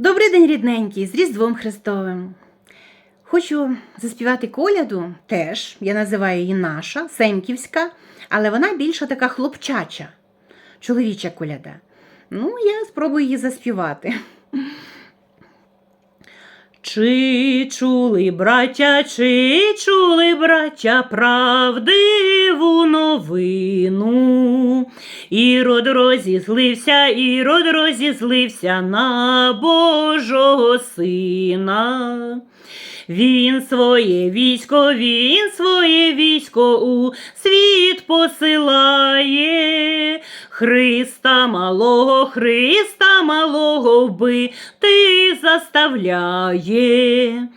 Добрий день, рідненький, з Різдвом Христовим. Хочу заспівати коляду теж, я називаю її наша, Семківська, але вона більше така хлопчача, чоловіча коляда. Ну, я спробую її заспівати. Чи чули, браття, чи чули, браття, правдиву? Ірод розізлився, ірод розізлився на Божого сина. Він своє військо, він своє військо у світ посилає. Христа малого, Христа малого вбити заставляє.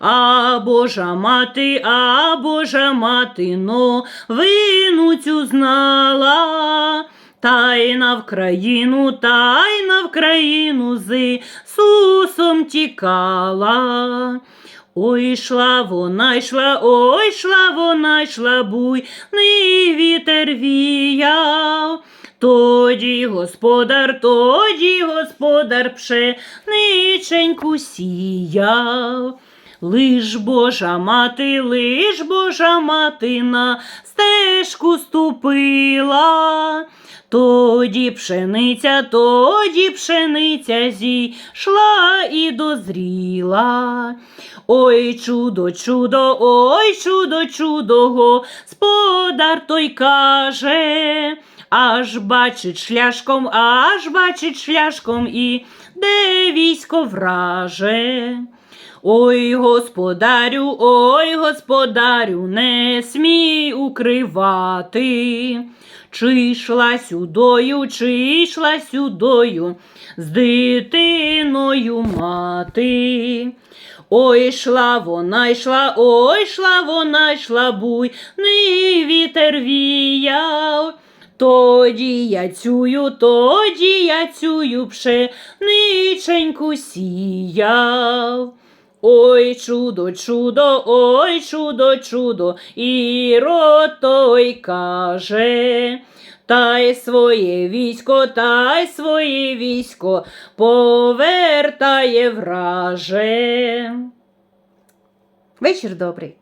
А Божа мати, а Божа мати новину цю знала. Тайна в країну, тайна в країну з Ісусом тікала. Ой, йшла вона, йшла, ой, йшла вона, йшла буйний вітер віяв. Тоді господар, тоді господар пшениченьку сіяв. Лиш Божа мати, лиш Божа мати на стежку ступила. Тоді пшениця, тоді пшениця зійшла і дозріла. Ой, чудо, чудо, ой, чудо, чудо, господар той каже. Аж бачить шляшком, аж бачить шляшком і де військо враже. Ой, господарю, ой, господарю, не смій укривати. Чи йшла сюдою, чи йшла сюдою з дитиною мати. Ой, йшла вона, йшла, ой, йшла вона, йшла буйний вітер віяв. Тоді я цюю, тоді я цюю пшениченьку сіяв. Ой, чудо, чудо, ой, чудо, чудо, і той каже. Та й своє військо, та й своє військо повертає враже. Вечір добрий.